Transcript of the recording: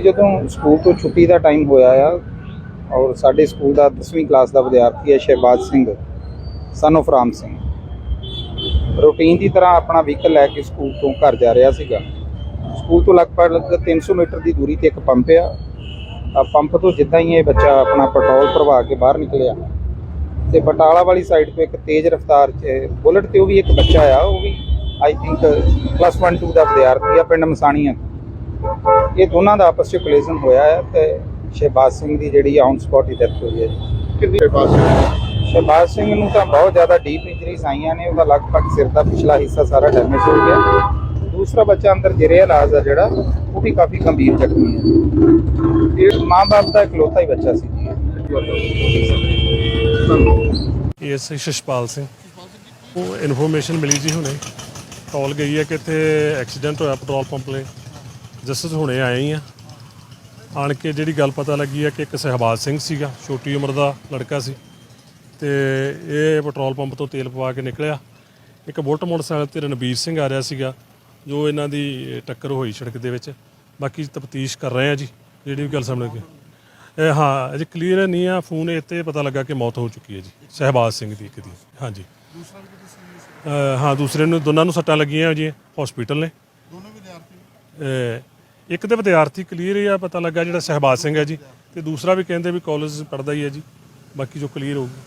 ਕਿੱਥੇ ਜਦੋਂ ਸਕੂਲ ਤੋਂ ਛੁੱਟੀ ਦਾ ਟਾਈਮ ਹੋਇਆ ਆ ਔਰ ਸਾਡੇ ਸਕੂਲ ਦਾ 10ਵੀਂ ਕਲਾਸ ਦਾ ਵਿਦਿਆਰਥੀ ਹੈ Shahbaz Singh son of Ram Singh. Routine ਦੀ ਤਰ੍ਹਾਂ ਆਪਣਾ ਵਹੀਕਲ ਲੈ ਕੇ ਸਕੂਲ ਤੋਂ ਘਰ ਜਾ ਰਿਹਾ ਸੀਗਾ। ਸਕੂਲ ਤੋਂ ਲਗਭਗ 300 ਮੀਟਰ ਦੀ ਦੂਰੀ ਤੇ ਇੱਕ ਪੰਪ ਆ। ਆ ਪੰਪ ਤੋਂ ਜਿੱਦਾਂ ਹੀ ਇਹ ਬੱਚਾ ਆਪਣਾ ਪੈਟਰੋਲ ਭਰਵਾ ਕੇ ਬਾਹਰ ਨਿਕਲਿਆ ਤੇ ਬਟਾਲਾ ਵਾਲੀ ਸਾਈਡ ਤੋਂ ਇੱਕ ਤੇਜ਼ ਰਫ਼ਤਾਰ 'ਚ ਬੁਲਟ ਤੇ ਉਹ ਵੀ ਇੱਕ ਬੱਚਾ ਆ, ਉਹ ਵੀ ਆਈ ਥਿੰਕ ਪਲੱਸ 1 2 ਦਾ ਵਿਦਿਆਰਥੀ ਆ ਪਿੰਡ ਮਸਾਣੀਆਂ ਇਹ ਦੋਨਾਂ ਦਾ ਆਪਸ ਵਿੱਚ ਕੋਲੀਜ਼ਨ ਹੋਇਆ ਹੈ ਤੇ ਸ਼ਹਿਬਾਜ਼ ਸਿੰਘ ਦੀ ਜਿਹੜੀ ਔਨ ਸਪੌਟ ਹੀ ਡੈਥ ਹੋਈ ਹੈ ਜੀ। ਕਿੰਨੀ ਸ਼ਹਿਬਾਜ਼ ਸਿੰਘ ਨੂੰ ਤਾਂ ਬਹੁਤ ਜ਼ਿਆਦਾ ਡੀਪ ਇੰਜਰੀਜ਼ ਆਈਆਂ ਨੇ ਉਹਦਾ ਲਗਭਗ ਸਿਰ ਦਾ ਪਿਛਲਾ ਹਿੱਸਾ ਸਾਰਾ ਡੈਮੇਜ ਹੋ ਗਿਆ। ਦੂਸਰਾ ਬੱਚਾ ਅੰਦਰ ਜੇਰੇ ਇਲਾਜ ਆ ਜਿਹੜਾ ਉਹ ਵੀ ਕਾਫੀ ਗੰਭੀਰ ਜ਼ਖਮੀ ਹੈ। ਇਹ ਮਾਂ-ਬਾਪ ਦਾ ਇਕਲੌਤਾ ਹੀ ਬੱਚਾ ਸੀ ਜੀ। ਏਐਸਆਈ ਸ਼ਸ਼ਪਾਲ ਸਿੰਘ। ਉਹ ਇਨਫੋਰਮੇਸ਼ਨ ਮਿਲੀ ਜੀ ਹੁਣੇ। ਕਾਲ ਗਈ ਹੈ ਕਿ ਇੱਥੇ ਐਕਸੀਡੈਂਟ ਹੋਇਆ ਪੈਟਰੋਲ ਪੰਪ ਲਈ ਜਸਟਿਸ ਹੁਣੇ ਆਏ ਹੀ ਆ। ਆਣ ਕੇ ਜਿਹੜੀ ਗੱਲ ਪਤਾ ਲੱਗੀ ਆ ਕਿ ਇੱਕ ਸਹਿਬਾਜ਼ ਸਿੰਘ ਸੀਗਾ, ਛੋਟੀ ਉਮਰ ਦਾ ਲੜਕਾ ਸੀ। ਤੇ ਇਹ ਪੈਟਰੋਲ ਪੰਪ ਤੋਂ ਤੇਲ ਪਵਾ ਕੇ ਨਿਕਲਿਆ। ਇੱਕ ਬੁਲਟ ਮੋਟਰਸਾਈਕਲ ਤੇ ਰਣਬੀਰ ਸਿੰਘ ਆ ਰਿਹਾ ਸੀਗਾ, ਜੋ ਇਹਨਾਂ ਦੀ ਟੱਕਰ ਹੋਈ ਸੜਕ ਦੇ ਵਿੱਚ। ਬਾਕੀ ਤਫਤੀਸ਼ ਕਰ ਰਹੇ ਆ ਜੀ, ਜਿਹੜੀ ਵੀ ਗੱਲ ਸਾਹਮਣੇ ਆਈ ਇਹ ਹਾਂ, ਅਜੇ ਕਲੀਅਰ ਨਹੀਂ ਆ, ਫੋਨ ਇੱਥੇ ਪਤਾ ਲੱਗਾ ਕਿ ਮੌਤ ਹੋ ਚੁੱਕੀ ਹੈ ਜੀ, ਸਹਿਬਾਜ਼ ਸਿੰਘ ਦੀ ਇੱਕ ਦੀ। ਹਾਂਜੀ। ਹਾਂ, ਦੂਸਰੇ ਨੂੰ, ਦੋਨਾਂ ਨੂੰ ਸੱਟਾਂ ਲੱਗੀਆਂ ਜੀ ਹਸਪੀਟਲ ਨੇ। ਇੱਕ ਤੇ ਵਿਦਿਆਰਥੀ ਕਲੀਅਰ ਹੀ ਆ, ਪਤਾ ਲੱਗਾ ਜਿਹੜਾ ਸਹਿਬਾਜ਼ ਸਿੰਘ ਹੈ ਜੀ, ਤੇ ਦੂਸਰਾ ਵੀ ਕਹਿੰਦੇ ਵੀ ਕਾਲਜ ਪੜਦਾ ਹੀ ਹੈ ਜੀ, ਬਾਕੀ ਜੋ ਕਲੀਅਰ ਹੋਊਗਾ।